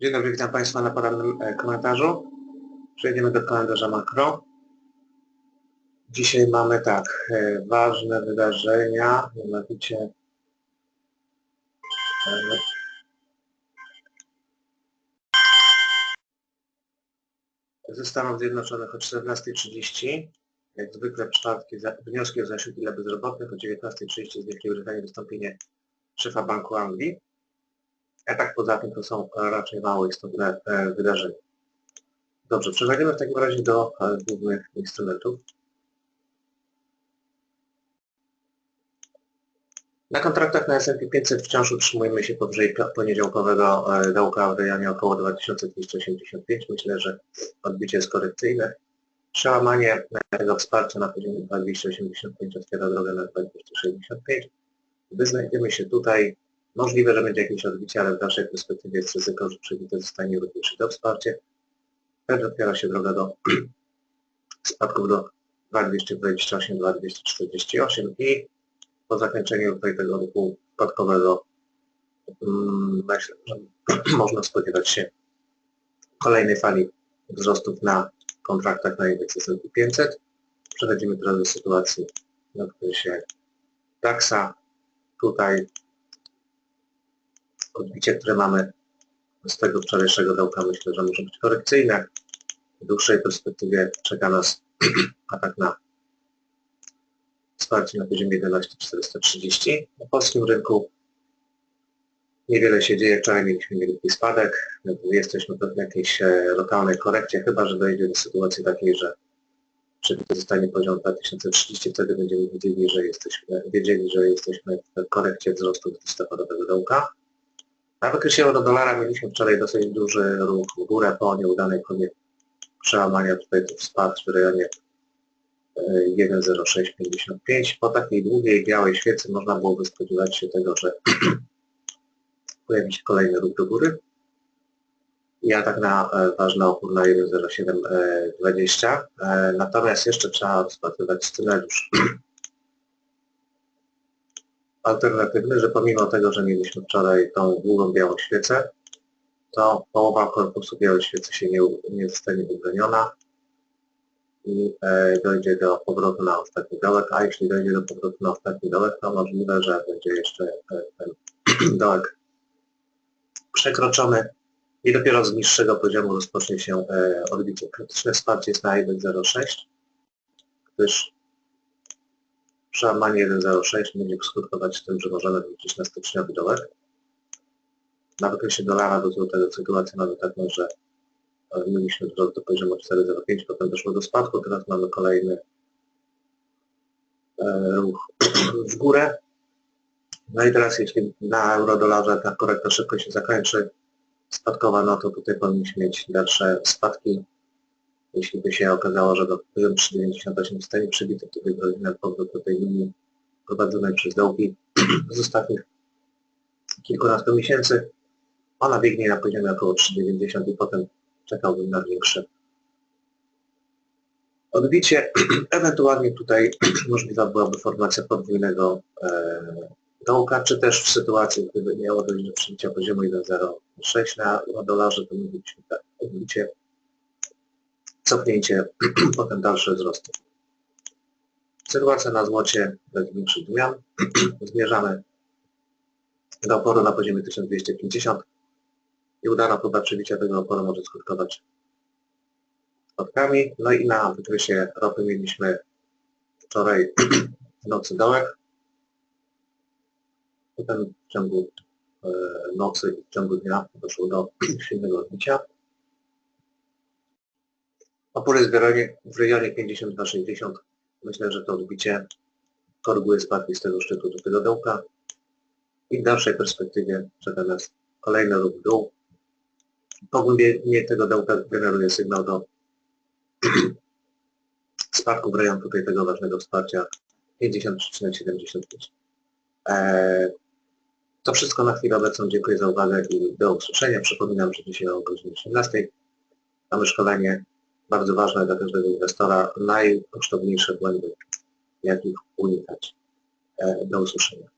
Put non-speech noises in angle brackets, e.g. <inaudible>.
Dzień dobry, witam Państwa na porannym e, komentarzu. Przejdziemy do kalendarza makro. Dzisiaj mamy tak, e, ważne wydarzenia, mianowicie e, ze Stanów Zjednoczonych o 14.30, jak zwykle czwartki wnioski o zasiłki dla bezrobotnych, o 19.30 z Wielkiej Brytanii wystąpienie szefa Banku Anglii. A tak poza tym to są raczej mało istotne e, wydarzenia. Dobrze, przechodzimy w takim razie do e, głównych instrumentów. Na kontraktach na S&P 500 wciąż utrzymujemy się powyżej poniedziałkowego e, dołka w rejonie około 2285. Myślę, że odbicie jest korekcyjne. Przełamanie tego wsparcia na poziomie 2285 otwiera drogę na 2265. Wyznajdziemy się tutaj Możliwe, że będzie jakieś odbicie, ale w dalszej perspektywie jest ryzyko, że przebite zostanie również to wsparcie. Wtedy otwiera się droga do <clears throat> spadków do 2228, 2248 i po zakończeniu tutaj tego ruchu spadkowego mm, myślę, że <clears throat> można spodziewać się kolejnej fali wzrostów na kontraktach na indeks S&P 500. Przechodzimy teraz do sytuacji na której się DAXa tutaj odbicie, które mamy z tego wczorajszego dołka myślę, że może być korekcyjne. W dłuższej perspektywie czeka nas <clears throat> atak na wsparcie na poziomie 11430. Na polskim rynku niewiele się dzieje. Wczoraj mieliśmy niewielki spadek. Jesteśmy w jakiejś e, lokalnej korekcie, chyba że dojdzie do sytuacji takiej, że przebity zostanie poziom 2030, wtedy będziemy wiedzieli, że jesteśmy, wiedzieli, że jesteśmy w korekcie wzrostu listopadowego dołka. Na wykresie euro-dolara mieliśmy wczoraj dosyć duży ruch w górę po nieudanej próbie przełamania tutaj tu spadł w rejonie e, 1.0655. Po takiej długiej białej świecy można byłoby spodziewać się tego, że <clears throat> pojawi się kolejny ruch do góry i atak na e, ważny opór na 1.0720. E, Natomiast jeszcze trzeba rozpatrywać scenariusz <clears throat> alternatywny, że pomimo tego, że mieliśmy wczoraj tą długą białą świecę, to połowa korpusu białej świecy się nie, nie zostanie wybroniona i e, dojdzie do powrotu na ostatni dołek, a jeśli dojdzie do powrotu na ostatni dołek, to możliwe, że będzie jeszcze e, ten <clears throat> dołek przekroczony i dopiero z niższego poziomu rozpocznie się e, odbicie. Krytyczne wsparcie jest na 1.06, gdyż przełamanie 1.06 będzie skutkować tym, że możemy wrócić na styczniowy dołek. Na wykresie dolara do złotego sytuację mamy taką, że e, mieliśmy wzrost do poziomu 4.05, potem doszło do spadku, teraz mamy kolejny e, ruch <clears throat> w górę. No i teraz jeśli na euro-dolarze ta korekta szybko się zakończy, spadkowa, no to tutaj powinniśmy mieć dalsze spadki. Jeśli by się okazało, że do poziomu 3,98 zostanie przybity, to grozi nam powrót do tej linii prowadzonej przez dołki <clears throat> z ostatnich kilkunastu miesięcy. Ona biegnie na poziomie około 3,90 i potem czekałbym na większe odbicie. <clears throat> Ewentualnie tutaj <clears throat> możliwa byłaby formacja podwójnego e, dołka, czy też w sytuacji, gdyby miało dojść do przybicia poziomu 1,06 na, dolarze, to moglibyśmy tak odbicie, cofnięcie, <clears throat> potem dalsze wzrosty. Sytuacja na złocie bez większych zmian. <clears throat> Zmierzamy do oporu na poziomie 1250 i udana próba przebicia tego oporu może skutkować spadkami. No i na wykresie ropy mieliśmy wczoraj <clears throat> w nocy dołek. Potem w ciągu e, nocy i w ciągu dnia doszło do silnego odbicia. Opór jest w rejonie, w rejonie 52,60. Myślę, że to odbicie koryguje spadki z tego szczytu do tego dołka i w dalszej perspektywie czeka nas kolejny ruch w dół. Pogłębienie tego dołka generuje sygnał do <clears throat> spadku w rejon tutaj tego ważnego wsparcia 50,75. Eee, to wszystko na chwilę obecną. Dziękuję za uwagę i do usłyszenia. Przypominam, że dzisiaj o godzinie 18 mamy szkolenie bardzo ważne dla każdego inwestora, najkosztowniejsze błędy, jakich unikać. E, Do usłyszenia.